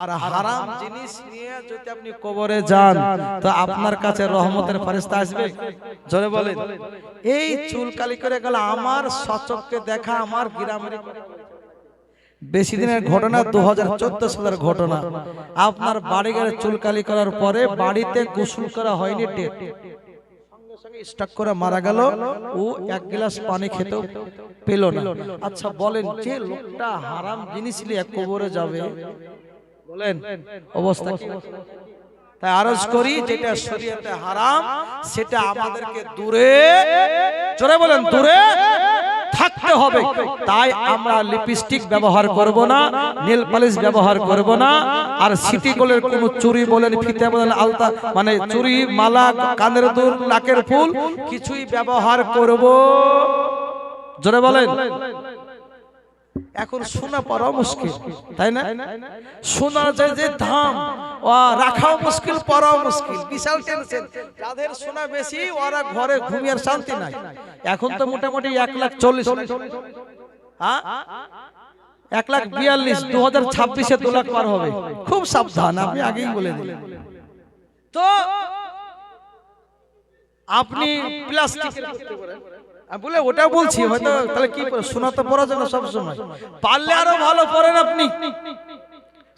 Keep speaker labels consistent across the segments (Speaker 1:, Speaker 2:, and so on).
Speaker 1: আর হারাম জিনিস নিয়ে যদি আপনি কবরে যান তো আপনার কাছে রহমতের ফেরেশতা আসবে। জোরে বলেন। এই চুলকালি করে গেল আমার সচককে দেখা আমার গ্রামের বেশি দিনের ঘটনা দু হাজার চোদ্দ সালের ঘটনা। আপনার বাড়ি গেলে চুলকালি করার পরে বাড়িতে গোসল করা হয়নি ডেট স্টাক করে মারা গেল ও এক গ্লাস পানি খেতেও পেল না। আচ্ছা বলেন যে লোকটা হারাম জিনিস নিয়ে কবরে যাবে বলেন অবস্থা কি? তাই আরজ করি যেটা শরীয়তে হারাম সেটা আমাদেরকে দূরে জোরে বলেন দূরে থাকতে হবে। তাই আমরা লিপস্টিক ব্যবহার করব না নীল পালিশ ব্যবহার করব না আর সিটি গোলের কোন চুরি বলেন ফিতে বলেন আলতা মানে চুরি মালা কানের দুল নাকের ফুল কিছুই ব্যবহার করব। জোরে বলেন। এখন সোনা পড়াও মুশকিল তাই না? সোনা যায় যে দাম রাখাও মুশকিল পড়াও মুশকিল। বিশাল টেনশন। যাদের শোনা বেশি ওরা ঘরে ঘুমিয়ে শান্তি নাই। এখন তো মোটামুটি এক লাখ চল্লিশ। হ্যাঁ? এক লাখ বিয়াল্লিশ দু হাজার ছাব্বিশে দু লাখ পার হবে। খুব সাবধান আপনি আগেই বলে দিলেন তো আপনি প্লাস্টিকের আমি বলে ওটা বলছি হয়তো তাহলে কি শোনা তো পড়া? যায় না সবসময় পারলে আরও ভালো পড়েন আপনি।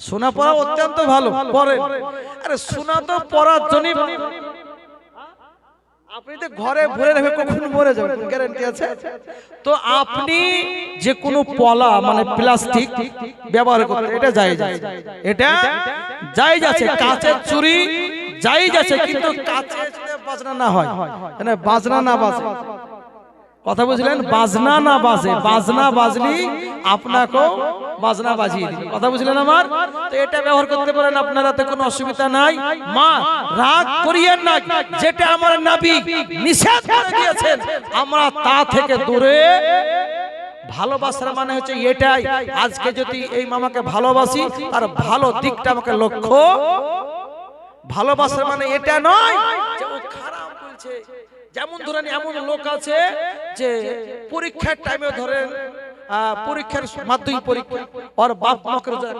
Speaker 1: শোনা পড়া অত্যন্ত ভালো পড়েন। আরে শোনা তো পড়ার জন্যই আপনি তো ঘরে ভরে রেখে কখন মরে যাবেন গ্যারান্টি আছে? তো আপনি যে কোনো পলা মানে প্লাস্টিক ব্যবহার করতে এটা যাই এটা যাই যাচ্ছে কাঁচের চুরি যাই যাচ্ছে কিন্তু কাঁচে যাতে বাজনা না হয়। মানে বাজনা না বাজে। কথা বুঝলেন বাজনা না বাজে বাজনা বাজলি আপনাকেও বাজনা বাজিয়ে দিবে। কথা বুঝলেন আমার? তো এটা ব্যবহার করতে পারেন আপনারা তো কোনো অসুবিধা নাই। মা রাগ করিয়েন না যেটা আমার নবী নিষেধ করে দিয়েছেন আমরা তা থেকে দূরে। ভালোবাসার মানে হচ্ছে এটাই আজকে যদি এই মামাকে ভালোবাসি তার ভালো দিকটা আমাকে লক্ষ্য ভালোবাসার মানে এটা নয়। যে ও খারাপ বলছে যেমন ধরেন এমন লোক আছে যে পরীক্ষার টাইমে ধরেন পরীক্ষার মাধ্যমিক পরীক্ষা ওর বাপ মাকে রোজা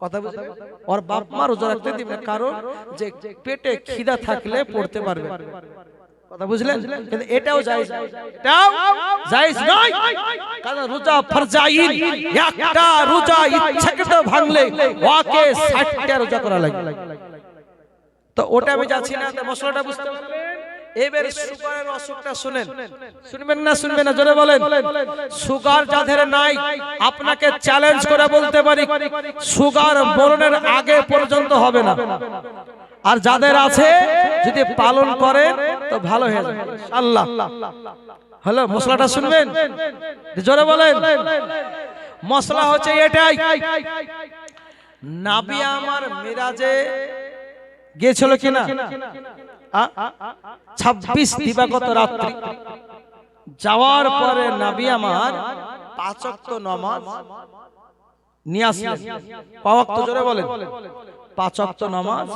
Speaker 1: কথা বুঝলেন? ওর বাপ মা রোজা রাখতে দিবে কারণ যে পেটে খিদা থাকলে পড়তে পারবে কথা বুঝলেন? কিন্তু এটাও জায়েজ এটাও জায়েজ নয়। কারণ রোজা একটা রোজা ইচ্ছাকৃত ভাঙলে ওকে 60টা রোজা করা লাগে। তো ওটা আমি যাচ্ছি না মশলাটা বুঝতে পারলেন এবার সুগারের অসুখটা শুনেন। শুনবেন না শুনবেন না জোরে বলেন। সুগার যাদের নাই আপনাকে চ্যালেঞ্জ করে বলতে পারি সুগার মরণের আগে পর্যন্ত হবে না। আর যাদের আছে যদি পালন করে তো ভালো হয়ে যাবে। আল্লাহ হ্যালো মশলাটা শুনবেন? জোরে বলেন। মশলা হচ্ছে এটাই। নাবি আমার মিরাজে গিয়েছিল কিনা ছাব্বিশ দিবাগত রাত্রি। যাওয়ার পরে নাবি আমার পাঁচক্ত নমাজ জোরে নামাজ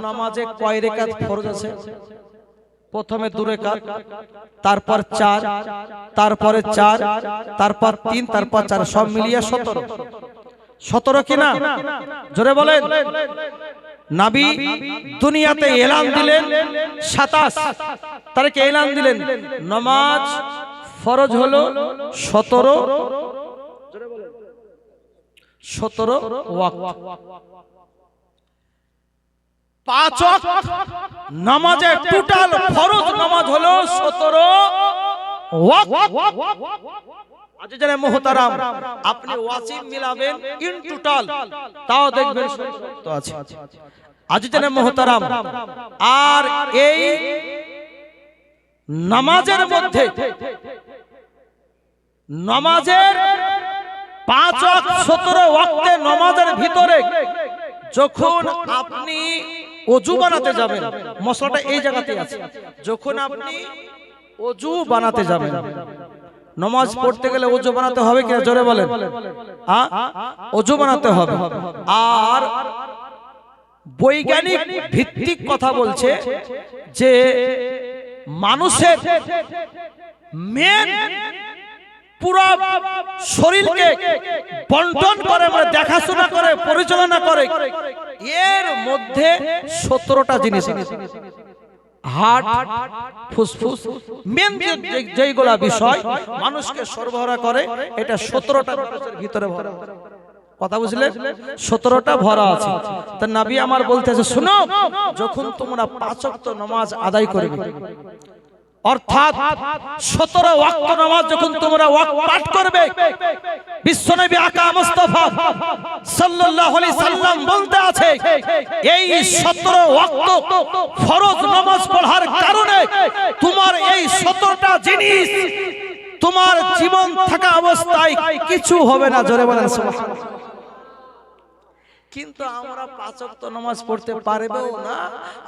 Speaker 1: নামাজে আছে? প্রথমে রেখাত, তারপর চার, তারপরে চার, তারপর তিন, তারপর চার, সব মিলিয়ে সতেরো। সতেরো কিনা? জোরে বলেন। নাবি দুনিয়াতে এলান দিলেন সাতাশ। তারিখে এলান দিলেন? নমাজ ফরজ হলো সতেরো। সতেরো পাঁচ নামাজের টোটাল ফরজ নামাজ হলো সতেরো আজ জানে মোহতারাম আপনি ওয়াসিম মিলাবেন ইন টোটাল। তাও দেখবেন তো আছে। আজ মোহতারাম আর এই নামাজের মধ্যে নামাজের পাঁচ সতেরো ওয়াক্তে নামাজের ভিতরে যখন আপনি অজু বানাতে যাবেন মশলাটা এই জায়গাতে আছে। যখন আপনি অজু বানাতে যাবেন নমাজ পড়তে গেলে অজু বানাতে হবে কিনা? জোরে বলেন। আ? অজু বানাতে হবে। আর বৈজ্ঞানিক ভিত্তিক কথা বলছে যে মানুষের মেন পুরো শরীরকে বন্টন করে মানে দেখাশোনা করে, পরিচালনা করে, এর মধ্যে সতেরোটা জিনিস আছে। ফুসফুস, মেন যেইগুলা বিষয়, মানুষকে সরবরাহ করে, এটা সতেরোটা ভিতরে ভরা কথা বুঝলেন সতেরোটা ভরা আছে তা নাবি আমার বলতেছে, শুনো, যখন তোমরা পাঁচক্ত নমাজ আদায় করবে অর্থাৎ সতেরো ওয়াক্ত নামাজ যখন তোমরা ওয়াক্ত পাঠ করবে, বিশ্বনবী আকা মুস্তাফা সাল্লাল্লাহু আলাইহি সাল্লাম বলতে আছে, এই সতেরো ওয়াক্ত ফরজ নামাজ পড়ার কারণে তোমার এই সতেরোটা জিনিস তোমার জীবন থাকা অবস্থায় কিছু হবে না। জোরে বলেন, সুবহানাল্লাহ। কিন্তু আমরা পাঁচ ওয়াক্ত নামাজ পড়তে পারবেও না,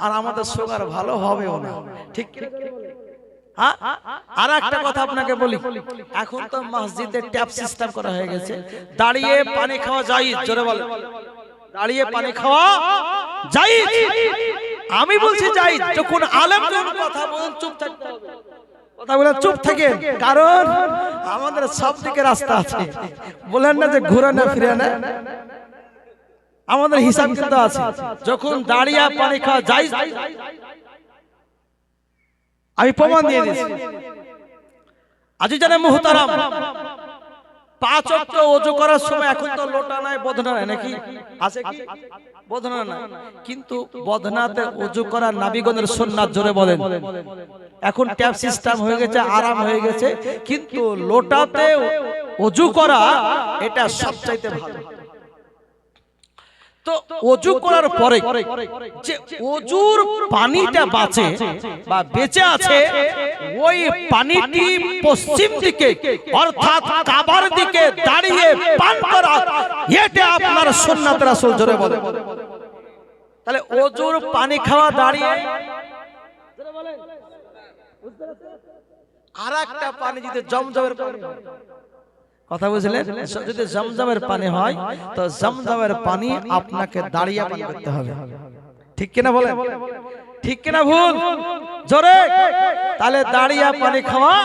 Speaker 1: আর আমাদের সুগার ভালো হবেও না। ঠিক কি? হ্যাঁ? আর একটা কথা আপনাকে বলি। এখন তো ট্যাপ সিস্টেম করা হয়ে গেছে। দাঁড়িয়ে পানি খাওয়া বলে দাঁড়িয়ে পানি খাওয়া যাই আমি বলছি যাই যখন আলেম কথা বলেন, চুপ থাকতে হবে কথা বলে চুপ থাকে কারণ আমাদের সব দিকে রাস্তা আছে। বলেন না যে ঘুরে না ফিরে না। আমাদের হিসাব কিন্তু আছে। যখন দাঁড়িয়ে পানি খাওয়া যায় আমি প্রমাণ দিয়ে দিচ্ছি আজি জানে মুহতারাম পাঁচ অক্ট ওজু করার সময় এখন তো লোটা নাই বদনা নাই নাকি? আছে কি? বদনা নাই। কিন্তু বদনাতে ওজু করা নাবিগণের সুন্নাত জোরে বলেন। এখন ট্যাপ সিস্টেম হয়ে গেছে আরাম হয়ে গেছে কিন্তু লোটাতে ওজু করা এটা সবচাইতে ভালো। তো অজু করার পরে যে অজুর পানিটা বাঁচে বা বেঁচে আছে ওই পানিটি পশ্চিম দিকে অর্থাৎ কাবার দিকে দাঁড়িয়ে পান করা এটা আপনার সুন্নাত রাসূল জোরে বলে তাহলে অজুর পানি খাওয়া দাঁড়িয়ে আর একটা পানি যদি জমজমের পানি কথা বুঝলেন? যদি জমজমের পানি হয়, তো জমজমের পানি আপনাকে দাঁড়িয়ে পান করতে হবে। ঠিক কিনা বলে ঠিক কিনা ভুল? জোরে! তাহলে দাঁড়িয়ে পানি খাওয়া।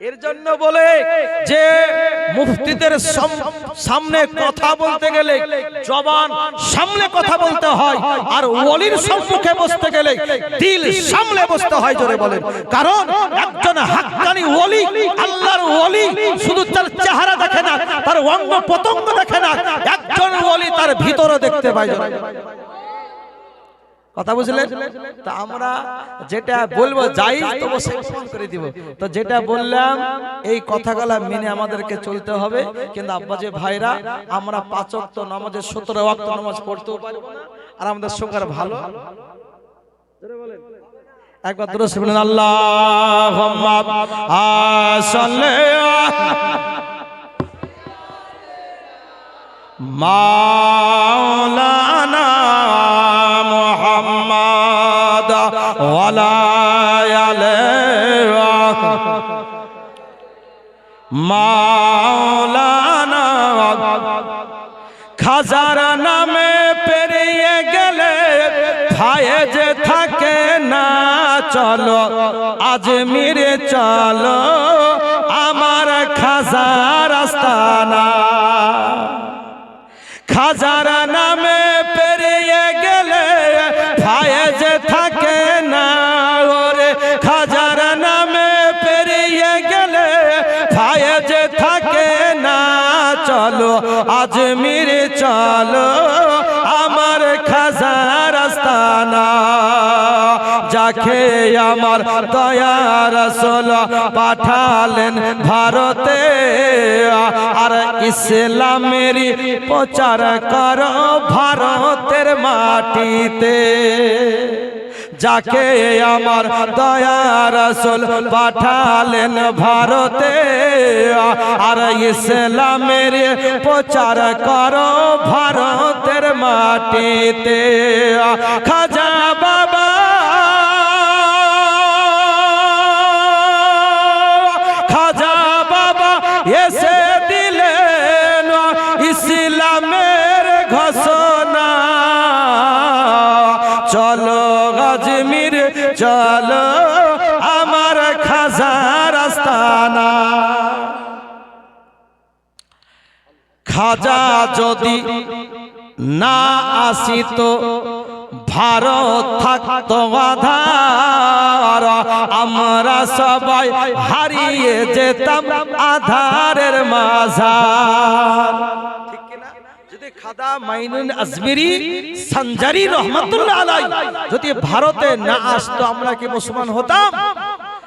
Speaker 1: এর জন্য বলে যে মুফতিদের সামনে কথা বলতে গেলে, জবান সামনে কথা বলতে হয়, আর ওলির সম্মুখে বসতে গেলে দিল সামনে বসতে হয় জোরে বলেন কারণ একজন হাক্কানি ওলি, আল্লাহর ওলি, শুধু তার চেহারা দেখে না, তার অঙ্গ প্রত্যঙ্গ দেখে না, একজন ওলি তার ভিতরে দেখতে পায় জোরে। কথা বুঝলেন? তা আমরা যেটা বলব, যাই তো বসে ফোন করে দিব। তো যেটা বললাম, এই কথাগুলা মেনে আমাদেরকে চলতে হবে। কিন্তু আব্বা যে ভাইরা, আমরা পাঁচ ওয়াক্ত নামাজের সতেরো ওয়াক্ত নামাজ পড়তেও পারব না, আর আমাদের সুগার ভালো। একবার বলেন আল্লাহ আসলে মাওলানা খাজার নামে পেরিয়ে গেলে ফায়েজ থাকে না, চলো আজমিরে চলো আমার খাজার আস্তানা। খাজার নামে যাকে আমার দয়ার রসল পাঠালেন ভারতে। আর ইসলামের প্রচার কর ভারতের মাটিতে। যাকে আমার দয়ার রসুল পাঠালেন ভারতে। আর ইসলামের প্রচার কর ভারতের মাটিতে। খাজা বাবা ঘোষণা। চলো গজমির, চলো আমার খাজার আস্তানা খাজা যদি না আসিত, ভারত থাকত আধার। আমরা সবাই হারিয়ে যেতাম আধারের মাঝা যদি ভারতে না আসতো আমরা কি মুসলমান হতাম?